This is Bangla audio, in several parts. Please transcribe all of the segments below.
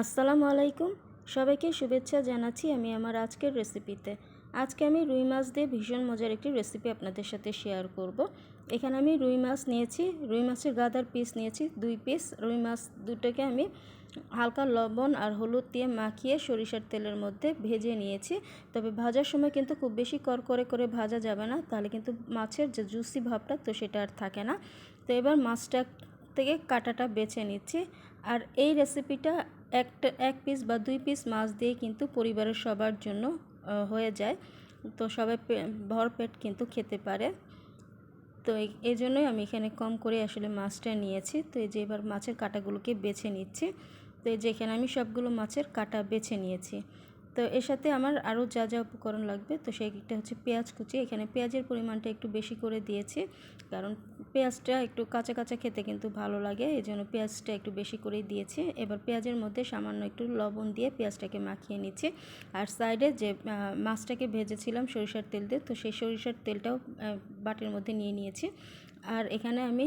আসসালামু আলাইকুম। সবাইকে শুভেচ্ছা জানাচ্ছি আমি আমার আজকের রেসিপিতে আজকে আমি রুই মাছ দিয়ে ভীষণ মজার একটি রেসিপি আপনাদের সাথে শেয়ার করব। এখানে আমি রুই মাছ নিয়েছি, রুই মাছের গাদার পিস নিয়েছি, দুই পিস রুই মাছ দুটোকে আমি হালকা লবণ আর হলুদ দিয়ে মাখিয়ে সরিষার তেলের মধ্যে ভেজে নিয়েছি। তবে ভাজার সময় কিন্তু খুব বেশি করকরে করে ভাজা যাবে না, তাহলে কিন্তু মাছের যে জুসি ভাবটা তো সেটা আর থাকে না। তো এবার মাছটা থেকে কাটাটা বেছে নিচ্ছি। আর এই রেসিপিটা একটা, এক পিস বা দুই পিস মাছ দিয়ে কিন্তু পরিবারের সবার জন্য হয়ে যায়। তো সবাই ভরপেট কিন্তু খেতে পারে। তো এই জন্যই আমি এখানে কম করে আসলে মাছটা নিয়েছি। তো এই যে এবার মাছের কাটাগুলোকে বেছে নিচ্ছি। তো এই যে এখানে আমি সবগুলো মাছের কাটা বেছে নিয়েছি। তো এর সাথে আমার আরও যা যা উপকরণ লাগবে, তো সেইটা হচ্ছে পেঁয়াজ কুচি। এখানে পেঁয়াজের পরিমাণটা একটু বেশি করে দিয়েছি। কারণ পেঁয়াজটা একটু কাঁচা কাঁচা খেতে কিন্তু ভালো লাগে এই জন্য পেঁয়াজটা একটু বেশি করেই দিয়েছি। এবার পেঁয়াজের মধ্যে সামান্য একটু লবণ দিয়ে পেঁয়াজটাকে মাখিয়ে নিচ্ছি। আর সাইডে যে মাছটাকে ভেজেছিলাম সরিষার তেল দিয়ে, তো সেই সরিষার তেলটাও বাটির মধ্যে নিয়ে নিয়েছি। আর এখানে আমি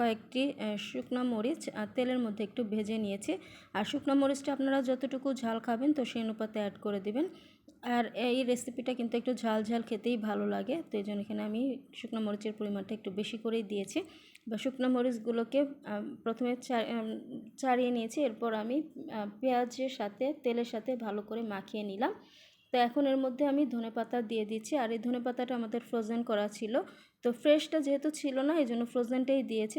কয়েকটি শুকনো মরিচ তেলের মধ্যে একটু ভেজে নিয়েছি। আর শুকনো মরিচটা আপনারা যতটুকু ঝাল খাবেন, তো সেই অনুপাতে অ্যাড করে দেবেন। আর এই রেসিপিটা কিন্তু একটু ঝাল ঝাল খেতেই ভালো লাগে। তো এই জন্য এখানে আমি শুকনো মরিচের পরিমাণটা একটু বেশি করেই দিয়েছি। বা শুকনো মরিচগুলোকে প্রথমে চাড়িয়ে নিয়েছি। এরপর আমি পেঁয়াজের সাথে, তেলের সাথে ভালো করে মাখিয়ে নিলাম। তো এখন এর মধ্যে আমি ধনে পাতা দিয়ে দিচ্ছি। আর এই ধনে পাতাটা আমাদের ফ্রোজেন করা ছিল। তো ফ্রেশটা যেহেতু ছিল না, এই জন্য ফ্রোজেনটাই দিয়েছি।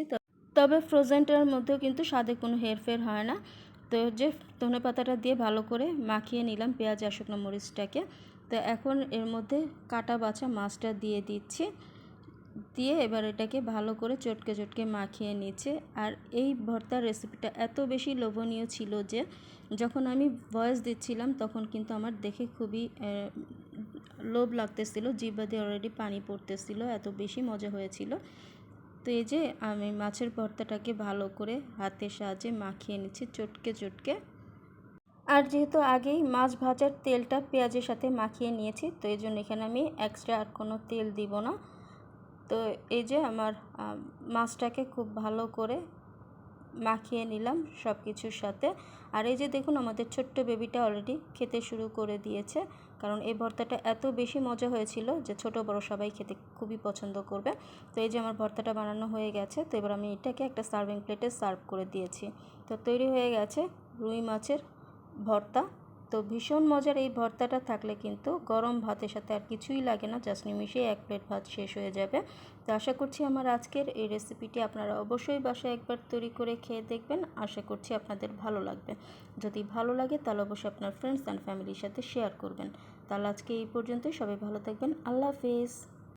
তবে ফ্রোজেনটার মধ্যেও কিন্তু স্বাদে কোনো হেরফের হয় না। তো যে ধনে পাতাটা দিয়ে ভালো করে মাখিয়ে নিলাম পেঁয়াজ আর শুকনো মরিচটাকে। তো এখন এর মধ্যে কাটা বাছা মাছটা দিয়ে দিচ্ছি। দিয়ে এবার এটাকে ভালো করে চটকে চটকে মাখিয়ে নিচ্ছে। আর এই ভর্তার রেসিপিটা এত বেশি লোভনীয় ছিল যে, যখন আমি ভয়েস দিচ্ছিলাম তখন কিন্তু আমার দেখে খুবই লোভ লাগতেছিল। জিব্বা দিয়ে অলরেডি পানি পড়তেছিল, এত বেশি মজা হয়েছিল। তো এই যে আমি মাছের ভর্তাটাকে ভালো করে হাতের সাহায্যে মাখিয়ে নিচ্ছি চটকে চটকে। আর যেহেতু আগেই মাছ ভাজার তেলটা পেঁয়াজের সাথে মাখিয়ে নিয়েছি, তো এই জন্য এখানে আমি এক্সট্রা আর কোনো তেল দিব না। তো এই যে আমার মাছটাকে খুব ভালো করে মাখিয়ে নিলাম সব কিছুর সাথে। আর এই যে দেখুন, আমাদের ছোট্ট বেবিটা অলরেডি খেতে শুরু করে দিয়েছে। কারণ এই ভর্তাটা এত বেশি মজা হয়েছিল যে ছোট বড় সবাই খেতে খুবই পছন্দ করবে। তো এই যে আমার ভর্তাটা বানানো হয়ে গেছে, তো এবার আমি এটাকে একটা সার্ভিং প্লেটে সার্ভ করে দিয়েছি। তো তৈরি হয়ে গেছে রুই মাছের ভর্তা। তো ভীষণ মজার এই ভর্তাটা থাকলে কিন্তু গরম ভাতের সাথে আর কিছুই লাগে না, জাস্ট নিমিশে এক প্লেট ভাত শেষ হয়ে যাবে। তো আশা করছি আমার আজকের এই রেসিপিটি আপনারা অবশ্যই বাসায় একবার তৈরি করে খেয়ে দেখবেন, আশা করছি আপনাদের ভালো লাগবে। যদি ভালো লাগে তাহলে অবশ্যই আপনার ফ্রেন্ডস অ্যান্ড ফ্যামিলির সাথে শেয়ার করবেন। তাহলে আজকে এই পর্যন্তই, সবাই ভালো থাকবেন, আল্লাহ হাফেজ।